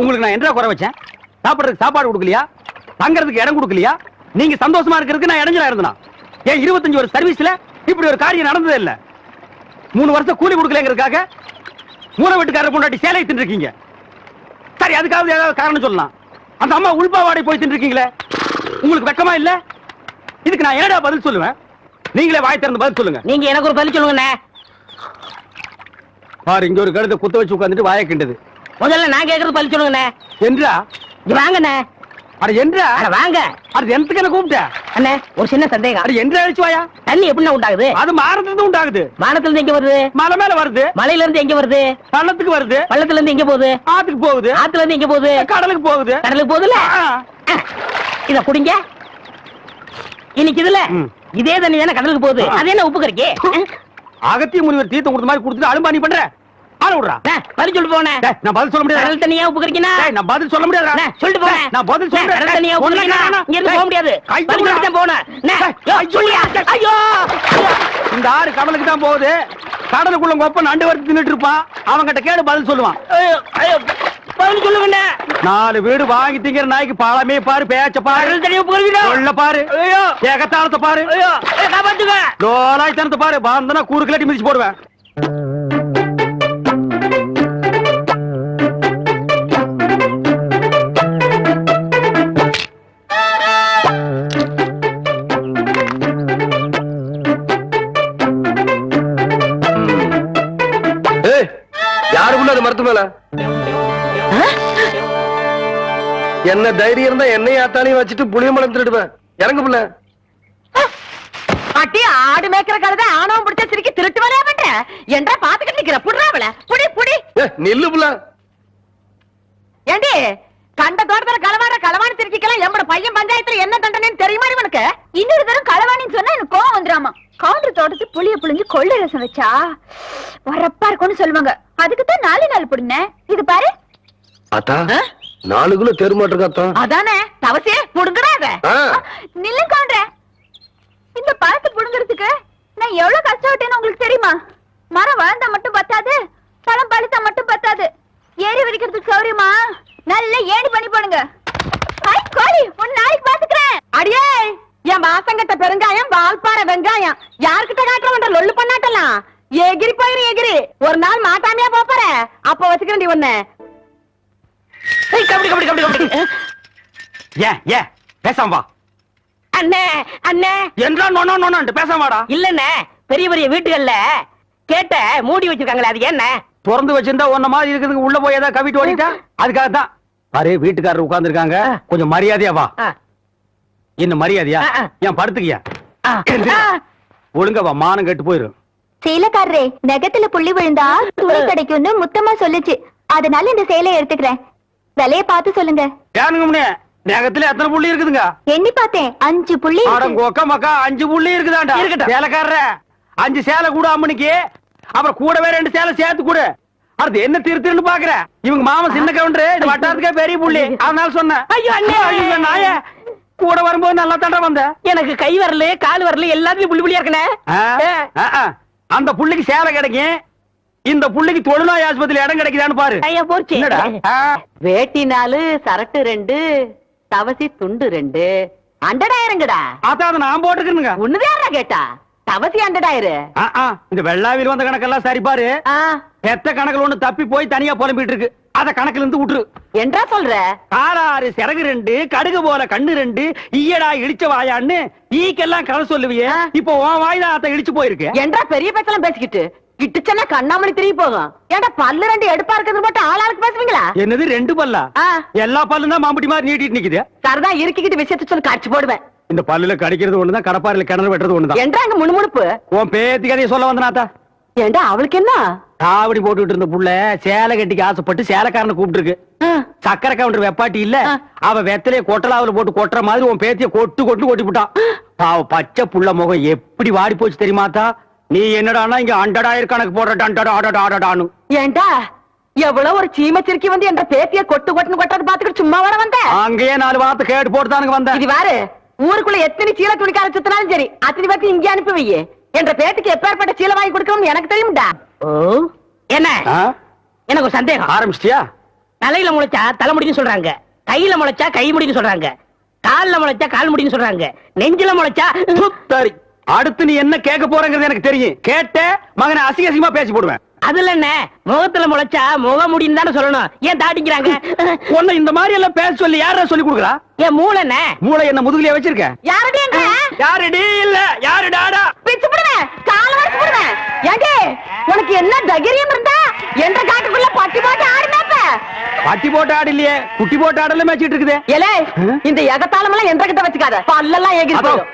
உங்களுக்கு நான் என்ன குறை வச்சேன். சாப்பிட்றதுக்கு சாப்பாடு கொடுக்கலையா? தங்கறதுக்கு இடம் கொடுக்கலையா? நீங்க சந்தோஷமா இருக்கிறதுக்கு நான் இடைஞ்சலா இருந்தனா? ஏன் இருபத்தஞ்சு ஒரு சர்வீஸ்ல இப்படி ஒரு காரியம் நடந்ததே இல்ல? மூணு வருஷம் கூலி கொடுக்கலங்கிறதுக்காக மூணு வீட்டுக்காரர் பொண்டாட்டி சேலை தின்றுருக்கீங்க சரி அதுக்காவது ஏதாவது காரணம் சொல்லலாம். அந்த அம்மா உள்பாவாடை போய் தின்றுருக்கீங்களே உங்களுக்கு வெக்கமா இல்லை? இதுக்கு நான் என்னடா பதில் சொல்லுவேன்? நீங்களே வாய் திறந்து பதில் சொல்லுங்க. நீங்க எனக்கு ஒரு பதில் சொல்லுங்கண்ணே. பாரு இங்க ஒரு கழுத்தை குத்த வச்சு உட்காந்துட்டு வாயை கிண்டது. முதல்ல நான் கேக்குறது பதில் சொல்லுங்கண்ணே. என்றா? வாங்கண்ணே. அட என்றா? அட வாங்க. அது எனக்கு என்ன கூப்பிட்ட? அண்ணே ஒரு சின்ன சந்தேகம். அட என்று அழிச்சு வாயா? தண்ணி எப்படிண்ணே உண்டாகுது? அது மாறதுக்கு உண்டாகுது. வானத்துல இருந்து எங்க வருது? மலை மேல வருது. மலையில இருந்து எங்க வருது? பள்ளத்துக்கு வருது. பள்ளத்துல இருந்து எங்க போகுது? ஆத்துக்கு போகுது. ஆத்துல இருந்து எங்க போகுது? கடலுக்கு போகுது. கடலுக்கு போகுதுல. இத குடிங்க. இன்னைக்கு இதுல. இதே தண்ணி தானே கடலுக்கு போகுது. அது என்ன உப்பு கறிக்கு அகத்திய முனிவர் தீர்த்தம் கொடுத்த மாதிரி கொடுத்துட்டு அலும்பாணி பண்ற? ஆள விடுறா. பதில் சொல்லிட்டு போனேன் டேய், நான் பதில் சொல்ல முடியாது? கடல் தண்ணியா உப்பு கறிக்கினா நான் பதில் சொல்ல முடியாது? சொல்லிட்டு போனேன் நான் பதில் சொல்றேன். கடல் தண்ணியா உப்பு கறிக்கினா இங்க இருந்து போக முடியாது. பதில் சொல்லிட்டு போனேன். ஐயோ! இந்த ஆறு கடலுக்கு தான் போகுது. கடலுக்குள்ள கொப்ப நண்டு வறுத்து தின்னுட்டு இருப்பான் அவன்கிட்ட கேடு பதில் சொல்லுவான். பதில் சொல்லுங்க நாலு வீடு வாங்கி திங்கிற நாய்க்கு பழமே பாரு பேச்ச பாரு. சொல்ல பாரு. ஏகத்தாளத்தை பாரு. லோலாய்த்தனத்தை பாரு. பாந்தனா கூறு கிளட்டி மிதிச்சு போடுவேன். தைரியம் இருந்தா என்னையும் ஆத்தாலையும் வச்சுட்டு புளியம்பழம் திருடுவேன் இறங்கு புள்ள. அட்டி ஆடு மேய்க்கிற கழுதை ஆணவம் பிடிச்ச சிரிக்கி திருட்டு வரையா பண்ற என்றா பாத்துக்கிட்டு நிக்கிற? புடுறாவல புடி புடி. ஏ நில்லு புள்ள. ஏண்டி கண்ட தோட்டத்துல களவாட களவாணி திருச்சிக்கலாம் எம்மட பையன் பஞ்சாயத்துல என்ன தண்டனைன்னு தெரியுமா இவனுக்கு இன்னொரு தரம் களவாணின்னு சொன்னா எனக்கு கோவம் வந்துராமா கவுண்டர் தோட்டத்து புளிய புளிஞ்சு கொள்ளை ரசம் வச்சா வரப்பா இருக்கும்னு சொல்லுவாங்க. அதுக்கு தான் நாலு நாள் புடுனேன் இது பாரு. ஆத்தா நாலு கிலோ தெருமாட்டிருக்காத்தா அதானே தவசே புடுங்கடாத ஆ. நில்லு கவுண்டர் இந்த பழத்தை புடுங்கிறதுக்கு நான் எவ்வளவு கஷ்டப்பட்டேன்னு உங்களுக்கு தெரியுமா? மரம் வளர்ந்தா மட்டும் பத்தாது பழம் பழுத்தா மட்டும் பத்தாது. ஏறி வடிக்கிறதுக்கு சௌரியமா? நல்ல ஏணி பண்ணி போடுங்க. கோழி உன் நாளைக்கு பாத்துக்கிறேன். அடியே என் மாசங்கட்ட பெருங்காயம் வால்பாறை வெங்காயம். யார்கிட்ட காட்டுறவன்ற லொல்லு பண்ணாட்டலாம்? எகிரி போயிரு எகிரி. ஒரு நாள் மாட்டாமையா போப்பற அப்ப வச்சுக்கிறேன் கபடி கபடி கபடி கபடி. ஏன் ஏன் பேசாம வா. அண்ணே அண்ணே. என்றா நொண்ணோ நொண்ணு பேசாம வாடா. இல்லண்ணே பெரிய பெரிய வீட்டுகள்ல கேட்ட மூடி வச்சிருக்காங்களே அது என்ன? திறந்து வச்சிருந்தா உன்ன மாதிரி இருக்கிறதுக்கு உள்ள போய் ஏதாவது கவிட்டு ஓடிட்டா? அதுக்காக தான் பாரு வீட்டுக்காரர் உட்கார்ந்து இருக்காங்க கொஞ்சம் மரியாதையா வா. என்ன மரியாதையா. ஏன் படுத்துக்கியா? ஒழுங்கா வா மானம் கெட்டு போயிரும். சேலக்காரரே நெகத்துல புள்ளி விழுந்தா துணி கிடைக்கும்னு முத்தமா சொல்லுச்சு. அதனால இந்த சேலையை எடுத்துக்கிறேன். விலைய பார்த்து சொல்லுங்க. ஏனுங்க முன்னே? நகத்துல எத்தனை புள்ளி இருக்குதுங்க? எண்ணி பார்த்தேன். அஞ்சு புள்ளி. அடங்கொக்க மக்கா அஞ்சு புள்ளி இருக்குதாண்டா? இருக்கட்டும். சேலைக்காரர அஞ்சு சேலை கூட அம்மனிக்கு அப்புறம் கூடவே ரெண்டு சேலை சேர்த்து கொடு. அது என்ன திரு திருன்னு பாக்குற? இவங்க மாமா சின்ன கவுண்டரு வட்டாரத்துக்கே பெரிய புள்ளி. அதனால சொன்னேன். ஐயோ, அண்ணே. ஐயோ நாய. கூட வரும்போது நல்லா தாண்டா வந்த. எனக்கு கை வரல கால் வரல எல்லாத்துலயும் புள்ளி புள்ளியா இருக்கனே. அந்த புள்ளிக்கு சேலை கிடைக்கும். இந்த புள்ளிக்கு தொழுநோய் ஆஸ்பத்திரியில இடம் கிடைக்குதான்னு பாரு. ஐயா போச்சு என்னடா? ஆ, வேட்டி நாலு சரட்டு ரெண்டு தவசி துண்டு ரெண்டு. அண்டடாயிரங்கடா. அதான் அதை நான் போட்டுக்கிறேனுங்க ஒண்ணுதாரா கேட்டா? தவசி அண்டடாயிரு. ஆ, ஆ. இந்த வெள்ளாவில் வந்த கணக்கெல்லாம் சரி பாரு. பெத்த கணக்குல ஒண்ணு தப்பி போய் தனியா புலம்பிட்டு இருக்கு அத கணக்குல இருந்து விட்டுரு. என்றா சொல்ற? காலாறு சிறகு ரெண்டு கடுகு போல கண்ணு ரெண்டு. ஈயடா இடிச்ச வாயான்னு ஈக்கெல்லாம் கதை சொல்லுவியே. இப்போ உன் வாய் தான் அத்தை இடிச்சு போயிருக்கு. என்றா பெரிய பேச்செல்லாம் பேசிக்கிட்டு? கிட்டுச்சனா கண்ணாமணி திரும்பி போகும். ஏன்டா பல்லு ரெண்டு எடுப்பா இருக்கிறது மட்டும் ஆளாளுக்கு பேசுவீங்களா? என்னது ரெண்டு பல்லா. எல்லா பல்லும் தான் மாம்பட்டி மாதிரி நீட்டிட்டு நிக்குது. சரிதான் இருக்கிக்கிட்டு விஷயத்த சொல்லி காட்சி போடுவேன். இந்த பல்லுல கடிக்கிறது ஒண்ணுதான் கடப்பாறையில கிணறு வெட்டுறது ஒண்ணுதான். என்றா அங்க முணுமுணுப்பு? உன் பேத்தி கதையை சொல்ல வந்தனாத்தா ஏண்டா அவளுக்கு என்ன? காவடி போட்டுட்டு இருந்த புள்ள சேலை கட்டிக்கு ஆசைப்பட்டு சேலைக்காரனை கூப்பிட்டு இருக்கு ஆ, சக்கரை கவுண்டர் வெப்பாட்டி இல்ல. அவ வெத்தலைய கொட்டலாவுல போட்டு கொட்டுற மாதிரி உன் பேத்திய கொட்டு கொட்டு கொட்டி விட்டான் பாவ பச்சை புள்ள முகம் எப்படி வாடி போச்சு தெரியுமாத்தா நீ என்னடான்னா இங்க அண்டடாயிரம் கணக்கு போடுற டண்டடா அடடா அடடான்னு ஏண்டா? எவ்வளவு ஒரு சீமச்சிருக்கி வந்து என்ற பேத்திய கொட்டு கொட்டுன்னு கொட்டது பாத்துக்கிட்டு சும்மா வர வந்த? அங்கேயே நாலு வார்த்தை கேட்டு போட்டுதானுங்க வந்தேன் இது பாரு ஊருக்குள்ள எத்தனை சீல துணிக்கார சுத்தினாலும் சரி அத்தனை பேர்த்து இங்கே அனுப்பி வையே என்ற பேத்துக்கு எப்பேற்பட்ட சீலை வாங்கி கொடுக்கணும் எனக்கு தெரியும்டா. ஓ. என்ன? எனக்கு ஒரு சந்தேகம். ஆரம்பிச்சிட்டியா? தலையில முளைச்சா தலைமுடின்னு சொல்றாங்க. கையில முளைச்சா கை முடின்னு சொல்றாங்க. கால்ல முளைச்சா கால் முடின்னு சொல்றாங்க. நெஞ்சில முளைச்சா சரி அடுத்து நீ என்ன கேட்க போறங்கிறது எனக்கு தெரியும். கேட்ட மகனை அசிங்க அசிங்கமா பேசி போடுவேன். அதுல என்ன? முகத்துல முளைச்சா முக முடின்னு தானே சொல்லணும். ஏன் தாட்டிக்கிறாங்க உன்னை இந்த மாதிரி எல்லாம் பேச சொல்லி யாரா சொல்லி கொடுக்குறா? ஏன் மூளை என்ன? மூளை என்ன முதுகுலயே வச்சிருக்க? யாரடி எங்க யாருடி? இல்ல யாரு டாடா பிச்சு போடுவேன். கால வரைக்கும் போடுவேன். ஏங்க உனக்கு என்ன தைரியம் இருந்தா என்ற காட்டுக்குள்ள பட்டி போட்டு ஆடு மேப்ப பட்டி போட்டு ஆடு இல்லையே குட்டி போட்டு ஆடல மேய்ச்சிட்டு இருக்குது. ஏலே இந்த எகத்தாளம் எல்லாம் என்ற கிட்ட வச்சுக்காத. பல்லெல்லாம் அதோ, போயிடும்.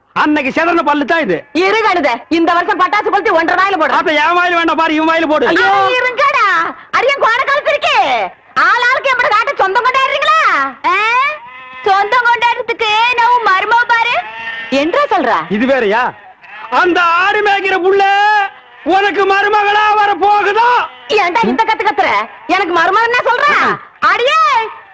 அன்னைக்கு செதறன பல்லு தான் இது. இரு கழுத இந்த வருஷம் பட்டாசு கொளுத்தி ஒன்றரை நாயில போடு. ஆத்தா என் வாயில வேண்டாம் பாரு இவன் வாயில போடு. ஐயோ இருங்கடா. அடியன் கோண காலத்து இருக்கே. ஆள் ஆளுக்கு எப்படி காட்ட சொந்தம் கொண்டாடுறீங்களா? சொந்தம் கொண்டாடுறதுக்கு நான் மருமோ பாரு. என்றா சொல்ற? இது வேறயா? அந்த ஆடு மேய்க்கிற புள்ள உனக்கு மருமகளா வர போகுதா ஏன்டா இந்த கத்து கத்துற? எனக்கு மருமகன் என்ன சொல்ற அடியே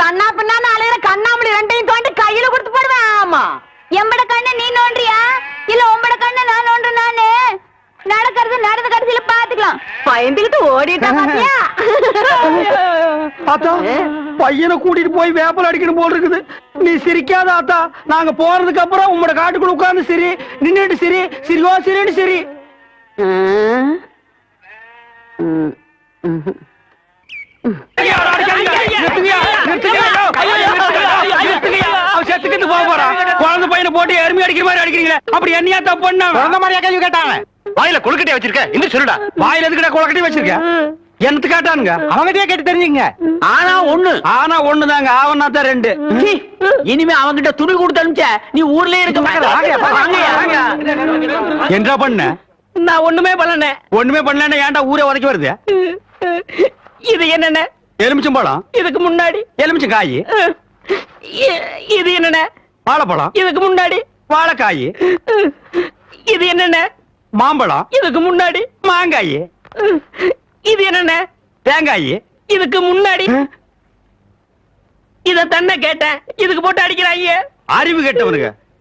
கண்ணா பின்னான்னு அலையிற கண்ணாமணி ரெண்டையும் தோண்டி கையில கொடுத்து போடுவேன். ஆமா. எம்பட கண்ணு நீ நோண்டியா? இல்ல உம்பட கண்ணு நான் நோண்டு நானு? நடக்கிறது நடந்த கடைசியில பாத்துக்கலாம். பயந்துகிட்டு ஓடிட்டா பாத்தியா? ஆத்தா பையனை கூட்டிட்டு போய் வேப்பல் அடிக்கணும் போல் இருக்குது. நீ சிரிக்காத ஆத்தா நாங்க போறதுக்கு அப்புறம் உங்களோட காட்டுக்குள்ள உட்கார்ந்து சிரி நின்னுட்டு சிரி சிரிவா சிரின்னு சிரி. செத்துக்கிட்டு போக போறான். குழந்தை பையனை போட்டு எருமை அடிக்கிற மாதிரி அடிக்கிறீங்களே அப்படி என்னையா தப்பு பண்ண அந்த மாதிரியா கேள்வி கேட்டாங்க வாயில கொழுக்கட்டையை வச்சிருக்க இன்னும் சொல்லுடா வாயில எதுக்கிட்ட குளக்கட்டி வச்சிருக்க என்னத்து கேட்டானுங்க அவங்ககிட்டயே கேட்டு தெரிஞ்சுங்க ஆனா ஒண்ணு ஆனா ஒண்ணுதாங்க ஆவனா தான் ரெண்டு இனிமே அவங்கிட்ட துணி கொடுத்து அனுப்பிச்ச நீ ஊர்லயே இருக்க என்ன பண்ண நான் ஒண்ணுமே பண்ணல ஒண்ணுமே பண்ணலன்னா ஏன்டா ஊரே உதைக்க வருது இது என்னென்ன? எலுமிச்சம்பழம். இதுக்கு முன்னாடி. எலுமிச்சம் காய் இது என்னென்ன? வாழைப்பழம். இதுக்கு முன்னாடி. வாழைக்காய். இது என்னென்ன? மாம்பழம். இதுக்கு முன்னாடி. மாங்காய். இது என்னென்ன? தேங்காய். இதுக்கு முன்னாடி. இத தன்னை கேட்டேன். இதுக்கு போட்டு அடிக்கிறாங்க அறிவு கெட்டவனுங்க.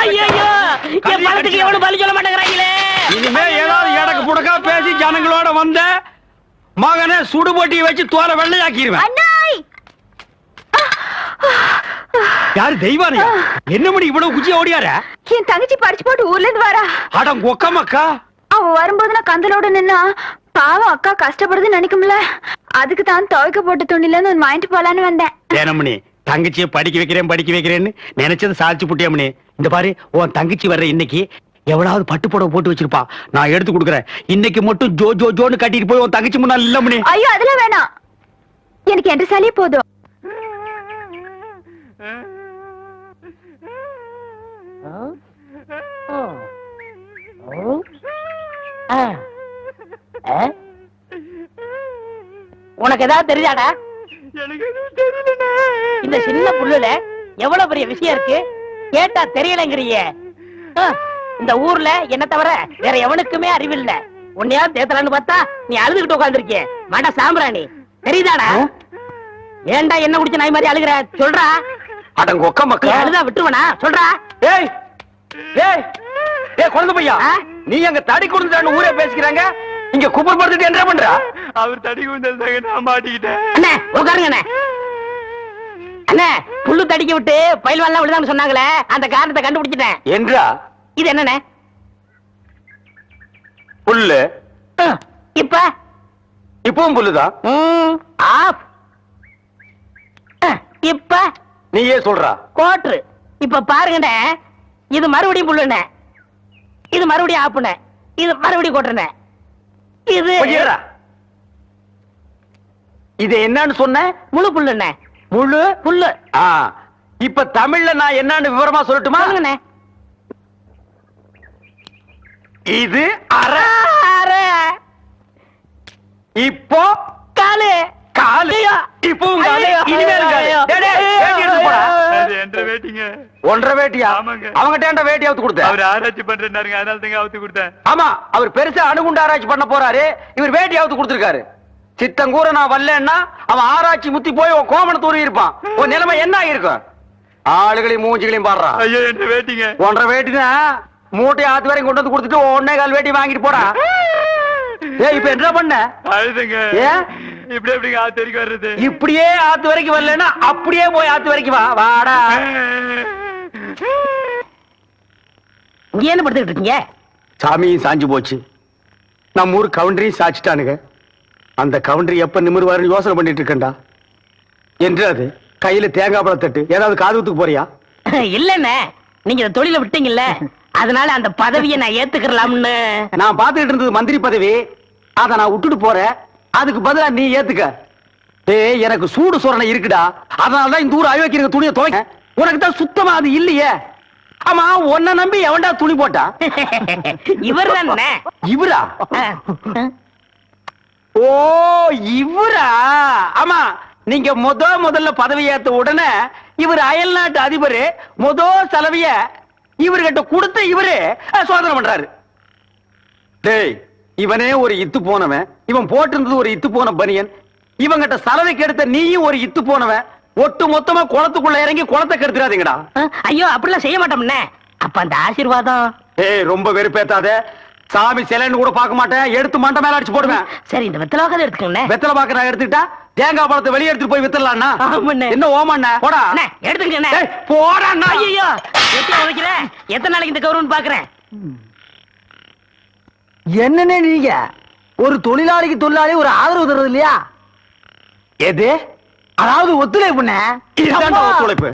ஐயோ என் பணத்துக்கு எவனும் பலி சொல்ல மாட்டேங்கிறாங்களே? இனிமே ஏதாவது எடக்கு புடக்கா பேசி ஜனங்களோட வந்த மகனை சுடுபொட்டி வச்சு தோலை வெள்ளையாக்கிடுவேன் யாரு தெய்வானையா? என்ன மணி இவ்வளவு குச்சி ஓடியார? என் தங்கச்சி படிச்சு போட்டு ஊர்ல இருந்து வரா. அடம் கொக்கமக்கா அவ வரும்போது நான் கந்தலோட நின்னா பாவம் அக்கா கஷ்டப்படுதுன்னு நினைக்கும்ல. அதுக்கு தான் துவைக்க போட்ட துணில இருந்து வாங்கிட்டு போலான்னு வந்தேன். ஏனமணி தங்கச்சியை படிக்க வைக்கிறேன் படிக்க வைக்கிறேன்னு நினைச்சது சாதிச்சு புட்டியாமணி இந்த பாரு உன் தங்கச்சி வர்ற இன்னைக்கு எவ்வளவு பட்டு புடவை போட்டு வச்சிருப்பா நான் எடுத்து கொடுக்குறேன் இன்னைக்கு மட்டும் ஜோ ஜோ ஜோன்னு கட்டிட்டு போய் உன் தங்கச்சி முன்னாள் இல்லமணி ஐயோ அதெல்லாம் வேணாம் எனக்கு என்ற சாலியே போதும் உனக்கு ஏதாவது தெரியாடா இந்த சின்ன புல்லுல எவ்வளவு பெரிய விஷயம் இருக்கு? கேட்டா தெரியலங்கிறியே. இந்த ஊர்ல என்ன தவிர வேற எவனுக்குமே அறிவில்ல. உன்னையா தேத்தலான்னு பார்த்தா நீ அழுதுகிட்டு உட்காந்துருக்கிய மாட்டா சாம்பிராணி. தெரியுதாடா? ஏன்டா என்ன குடிச்ச நாய் மாதிரி அழுகுற? சொல்றா. அடங்க ஒக்க நீ மக்கா அழுதா விட்டுருவனா? சொல்றா. ஏய் ஏய் ஏய் குழந்தை பையா? நீ அங்க தடி கொடுத்துட்டான்னு ஊரே பேசிக்கிறாங்க? இங்க குப்பர் படுத்துட்டு என்ன பண்றா? அவர் தடி குந்தல் நான் மாட்டிக்கிட்டேன். அண்ணே உட்காருங்க அண்ணே. அண்ணே புல்லு தடிக்க விட்டு பயில்வான்லாம் விழுதான்னு சொன்னாங்களே அந்த காரணத்தை கண்டுபிடிச்சிட்டேன். என்றா? இது என்னண்ணே? புல்லு. இப்ப? இப்பவும் புல்லுதான் ஆஃப். இப்ப? நீயே சொல்றா. கோட்ரு இப்ப பாருங்கண்ணே இது மறுபடியும் புல்லுண்ணே. இது மறுபடியும் ஆப்புண்ணே. இது மறுபடியும் கோட்டுண்ணே இது இது என்னன்னு சொன்ன? முழு புல்லுண்ணே. முழு புல்லு ஆ இப்ப தமிழ்ல நான் என்னன்னு விவரமா சொல்லட்டுமா? இது அரை அரை, இப்போ காலு. காலு. ஐயோ. இப்பவும் காலு. ஐயோ. இனிமேல் காலு. ஐயோ. டேய், டேய், வேட்டி எடுத்து போடா. அது என்ற வேட்டிங்க? ஒன்றரை வேட்டியா. அவங்கிட்ட வேட்டி அவுத்து கொடுத்த? அவர் ஆராய்ச்சி பண்றாருங்க அதனால தாங்க அவுத்து கொடுத்தேன். ஆமா அவர் பெருசா அணுகுண்டு ஆராய்ச்சி பண்ண போறாரு. இவர் வேட்டி அவுத்து கொடுத்திருக்காரு. சித்தங்கூர நான் வரலன்னா அவன் ஆராய்ச்சி முத்தி போய் உன் கோமண தூரி இருப்பான். உன் நிலைமை என்ன ஆயிருக்கும் ஆளுகளையும் மூஞ்சிகளையும் பாடுறான் ஐயோ என்ற வேட்டிங்க? ஒன்றரை வேட்டினா மூட்டை ஆத்து வரையும் கொண்டு வந்து கொடுத்துட்டு ஒன்னே கால் வேட்டி வாங்கிட்டு போடா. ஏய் இப்ப என்ன பண்ண? அழுதுங்க ஏன்? இப்படி எப்படிங்க ஆத்து வரைக்கும் வர்றது? இப்படியே ஆத்து வரைக்கும் வரலன்னா அப்படியே போய் ஆத்து வரைக்கும் வா. வாடா. இங்க என்ன படுத்துக்கிட்டு இருக்கீங்க? சாமியும் சாஞ்சு போச்சு. நம்ம ஊர் கவுண்டரையும் சாச்சிட்டானுங்க. அந்த கவுண்டரி எப்ப நிமிருவாருன்னு யோசனை பண்ணிட்டு இருக்கேன்டா. என்று அது கையில தேங்காய் பழம் தட்டு ஏதாவது காதுகுத்துக்கு போறியா? இல்லண்ணே நீங்க இந்த தொழில விட்டீங்கல்ல அதனால அந்த பதவியை நான் ஏத்துக்கலாம்னு நான் பாத்துக்கிட்டு இருந்தது மந்திரி பதவி அத நான் விட்டுட்டு போறேன். அதுக்கு பதிலா நீ ஏத்துக்க. ஏய் எனக்கு சூடு சொரணை இருக்குடா. அதனாலதான் இந்த ஊர் அயோக்கிய துணியை துவைக்க உனக்கு தான் சுத்தமா அது இல்லையே. ஆமா உன்னை நம்பி எவன்டா துணி போட்டா? இவர்? இவரா ஓ இவரா? ஆமா நீங்க முத முதல்ல பதவி ஏத்த உடனே இவர் அயல் நாட்டு அதிபர் முத செலவிய இவர்கிட்ட கொடுத்த இவரு சோதனை பண்றாரு. டேய் இவனே ஒரு இத்து போனவன். இவன் போட்டிருந்தது ஒரு இத்து போன பனியன். இவங்கிட்ட சலவைக்கு எடுத்த நீயும் ஒரு இத்து போனவன். ஒட்டு மொத்தமா குளத்துக்குள்ள இறங்கி குளத்தை கெடுத்துறாதீங்கடா. ஐயோ அப்படிலாம் செய்ய மாட்டோம்னே. அப்ப அந்த ஆசீர்வாதம்? ஏய் ரொம்ப வெறுப்பேத்தாத. சாமி சிலைன்னு கூட பார்க்க மாட்டேன். எடுத்து மண்டை மேல அடிச்சு போடுவேன். சரி இந்த வெத்தலாக எடுத்துக்கோண்ணே வெத்தலை பாக்க நான் எடுத்துக்கிட்டா தேங்காய் பழத்தை வெளியே எடுத்துட்டு போய் வித்தலாம்னா. என்ன ஓமாண்ண? போடா. ஏய், போடா அண்ணா. ஐயோ எப்படி உதைக்கிற எத்தனை நாளைக்கு இந்த கௌரவம் பாக்குறேன் என்னன்னு நீங்க? ஒரு தொழிலாளிக்கு தொழிலாளி ஒரு ஆதரவு தர்றது இல்லையா? எது? அதாவது ஒத்துழைப்புண்ணே. ஒத்துழைப்பு.